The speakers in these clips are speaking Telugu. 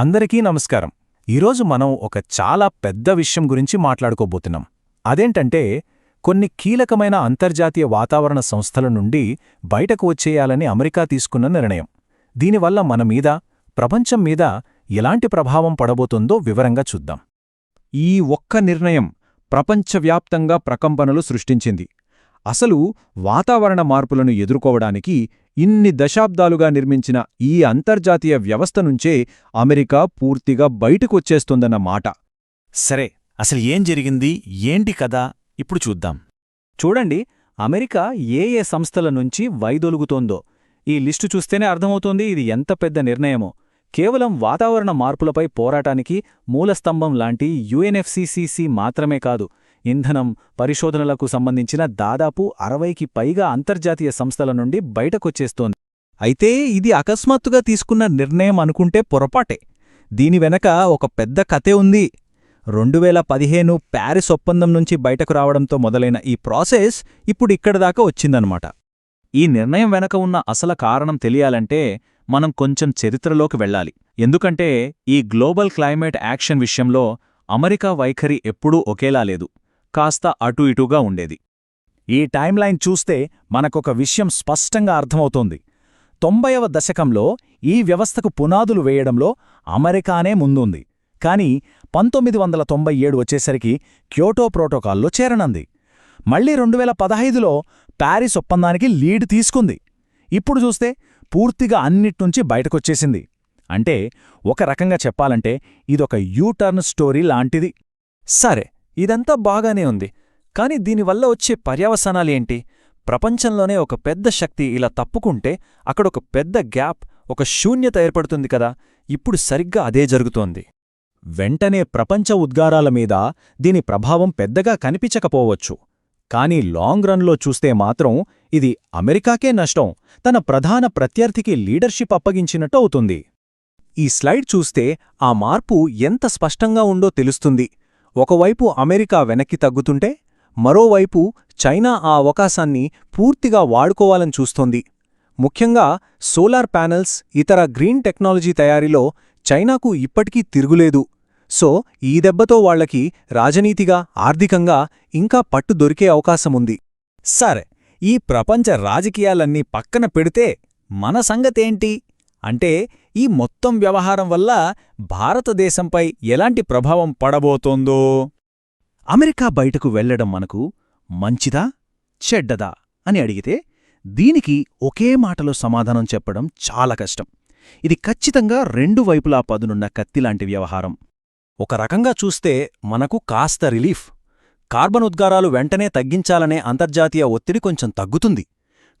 అందరికీ నమస్కారం. ఈరోజు మనం ఒక చాలా పెద్ద విషయం గురించి మాట్లాడుకోబోతున్నాం. అదేంటంటే కొన్ని కీలకమైన అంతర్జాతీయ వాతావరణ సంస్థల నుండి బయటకు వచ్చేయాలని అమెరికా తీసుకున్న నిర్ణయం. దీనివల్ల మన మీద ప్రపంచం మీద ఎలాంటి ప్రభావం పడబోతుందో వివరంగా చూద్దాం. ఈ ఒక్క నిర్ణయం ప్రపంచవ్యాప్తంగా ప్రకంపనలు సృష్టించింది. అసలు వాతావరణ మార్పులను ఎదుర్కోవడానికి ఇన్ని దశాబ్దాలుగా నిర్మించిన ఈ అంతర్జాతీయ వ్యవస్థ నుంచే అమెరికా పూర్తిగా బయటకొచ్చేస్తుందన్న మాట. సరే అసలు ఏం జరిగింది? ఏంటి కదా ఇప్పుడు చూద్దాం. చూడండి అమెరికా ఏ ఏ సంస్థల నుంచి వైదొలుగుతోందో. ఈ లిస్టు చూస్తేనే అర్థమవుతోంది ఇది ఎంత పెద్ద నిర్ణయమో. కేవలం వాతావరణ మార్పులపై పోరాటానికి మూలస్తంభం లాంటి యుఎన్ఎఫ్సిసిసి మాత్రమే కాదు ఇంధనం పరిశోధనలకు సంబంధించిన దాదాపు అరవైకి పైగా అంతర్జాతీయ సంస్థల నుండి బయటకొచ్చేస్తోంది. అయితే ఇది అకస్మాత్తుగా తీసుకున్న నిర్ణయం అనుకుంటే పొరపాటే. దీని వెనక ఒక పెద్ద కథే ఉంది. రెండు వేల పదిహేను ప్యారిస్ ఒప్పందం నుంచి బయటకు రావడంతో మొదలైన ఈ ప్రాసెస్ ఇప్పుడు ఇక్కడిదాకా వచ్చిందనమాట ఈ నిర్ణయం వెనక ఉన్న అసల కారణం తెలియాలంటే మనం కొంచెం చరిత్రలోకి వెళ్ళాలి. ఎందుకంటే ఈ గ్లోబల్ క్లైమేట్ యాక్షన్ విషయంలో అమెరికా వైఖరి ఎప్పుడూ ఒకేలా లేదు. కాస్త అటు ఇటుగా ఉండేది. ఈ టైంలైన్ చూస్తే మనకొక విషయం స్పష్టంగా అర్థమవుతోంది. తొంభైవ దశకంలో ఈ వ్యవస్థకు పునాదులు వేయడంలో అమెరికానే ముందుంది. కాని పంతొమ్మిది వందల తొంభై ఏడు వచ్చేసరికి క్యోటో ప్రోటోకాల్లో చేరనంది. మళ్ళీ రెండు వేల పదహైదులో ప్యారిస్ ఒప్పందానికి లీడ్ తీసుకుంది. ఇప్పుడు చూస్తే పూర్తిగా అన్నిట్నుంచి బయటకొచ్చేసింది. అంటే ఒక రకంగా చెప్పాలంటే ఇదొక యూటర్న్ స్టోరీ లాంటిది. సరే ఇదంతా బాగానే ఉంది. కాని దీనివల్ల వచ్చే పర్యవసానాలేంటి ప్రపంచంలోనే ఒక పెద్ద శక్తి ఇలా తప్పుకుంటే అక్కడొక పెద్ద గ్యాప్ ఒక శూన్యత ఏర్పడుతుంది కదా? ఇప్పుడు సరిగ్గా అదే జరుగుతోంది. వెంటనే ప్రపంచ ఉద్గారాల మీద దీని ప్రభావం పెద్దగా కనిపించకపోవచ్చు. కానీ లాంగ్ రన్లో చూస్తే మాత్రం ఇది అమెరికాకే నష్టం. తన ప్రధాన ప్రత్యర్థికి లీడర్షిప్ అప్పగించినట్టు అవుతుంది. ఈ స్లైడ్ చూస్తే ఆ మార్పు ఎంత స్పష్టంగా ఉందో తెలుస్తుంది. ఒకవైపు అమెరికా వెనక్కి తగ్గుతుంటే మరోవైపు చైనా ఆ అవకాశాన్ని పూర్తిగా వాడుకోవాలని చూస్తోంది. ముఖ్యంగా సోలార్ ప్యానెల్స్ ఇతర గ్రీన్ టెక్నాలజీ తయారీలో చైనాకు ఇప్పటికీ తిరుగులేదు. సో ఈ దెబ్బతో వాళ్ళకి రాజనీతిగా ఆర్థికంగా ఇంకా పట్టు దొరికే అవకాశముంది సరే ఈ ప్రపంచ రాజకీయాలన్నీ పక్కన పెడితే మన సంగతేంటి? అంటే ఈ మొత్తం వ్యవహారం వల్ల భారతదేశంపై ఎలాంటి ప్రభావం పడబోతోందో? అమెరికా బయటకు వెళ్ళడం మనకు మంచిదా చెడ్డదా అని అడిగితే దీనికి ఒకే మాటలో సమాధానం చెప్పడం చాలా కష్టం. ఇది ఖచ్చితంగా రెండు వైపులా పదునున్న కత్తిలాంటి వ్యవహారం. ఒక రకంగా చూస్తే మనకు కాస్త రిలీఫ్. కార్బన్ ఉద్గారాలు వెంటనే తగ్గించాలనే అంతర్జాతీయ ఒత్తిడి కొంచెం తగ్గుతుంది.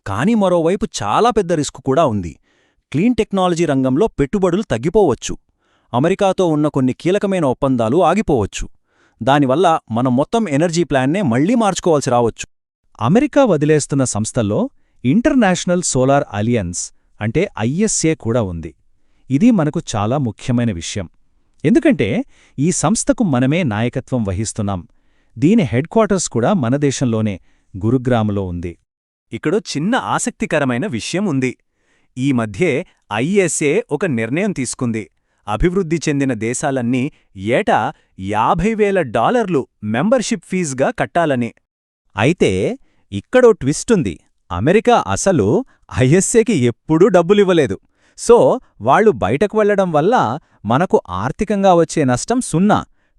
కానీ మరోవైపు చాలా పెద్ద రిస్క్ కూడా ఉంది. క్లీన్ టెక్నాలజీ రంగంలో పెట్టుబడులు తగ్గిపోవచ్చు. అమెరికాతో ఉన్న కొన్ని కీలకమైన ఒప్పందాలు ఆగిపోవచ్చు. దానివల్ల మనం మొత్తం ఎనర్జీ ప్లాన్నే మళ్ళీ మార్చుకోవాల్సి రావచ్చు. అమెరికా వదిలేస్తున్న సంస్థల్లో ఇంటర్నేషనల్ సోలార్ అలియన్స్ అంటే ఐఎస్ఏ కూడా ఉంది. ఇది మనకు చాలా ముఖ్యమైన విషయం. ఎందుకంటే ఈ సంస్థకు మనమే నాయకత్వం వహిస్తున్నాం. దీని హెడ్ క్వార్టర్స్ కూడా మన దేశంలోనే గురుగ్రాములో ఉంది. ఇక్కడో చిన్న ఆసక్తికరమైన విషయం ఉంది. ఈ మధ్యే ఐఎస్ఏ ఒక నిర్ణయం తీసుకుంది. అభివృద్ధి చెందిన దేశాలన్నీ ఏటా యాభై వేల డాలర్లు మెంబర్షిప్ ఫీజుగా కట్టాలని. అయితే ఇక్కడో ట్విస్టుంది అమెరికా అసలు ఐఎస్ఏకి ఎప్పుడూ డబ్బులివ్వలేదు. సో వాళ్ళు బయటకు వెళ్ళడం వల్ల మనకు ఆర్థికంగా వచ్చే నష్టం సున్నా.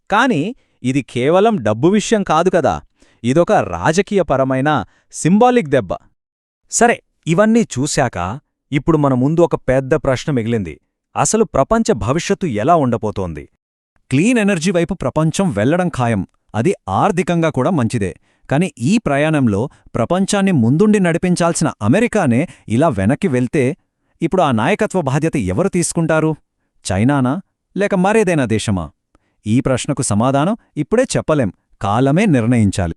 కాని ఇది కేవలం డబ్బు విషయం కాదు కదా. ఇదొక రాజకీయపరమైన సింబాలిక్ దెబ్బ. సరే ఇవన్నీ చూశాక ఇప్పుడు మన ముందు ఒక పెద్ద ప్రశ్న మిగిలింది. అసలు ప్రపంచ భవిష్యత్తు ఎలా ఉండబోతోంది? క్లీన్ ఎనర్జీ వైపు ప్రపంచం వెళ్ళడం ఖాయం. అది ఆర్థికంగా కూడా మంచిదే. కాని ఈ ప్రయాణంలో ప్రపంచాన్ని ముందుండి నడిపించాల్సిన అమెరికానే ఇలా వెనక్కి వెళ్తే ఇప్పుడు ఆ నాయకత్వ బాధ్యత ఎవరు తీసుకుంటారు? చైనానా? లేక మరేదైనా దేశమా? ఈ ప్రశ్నకు సమాధానం ఇప్పుడే చెప్పలేం. కాలమే నిర్ణయించాలి.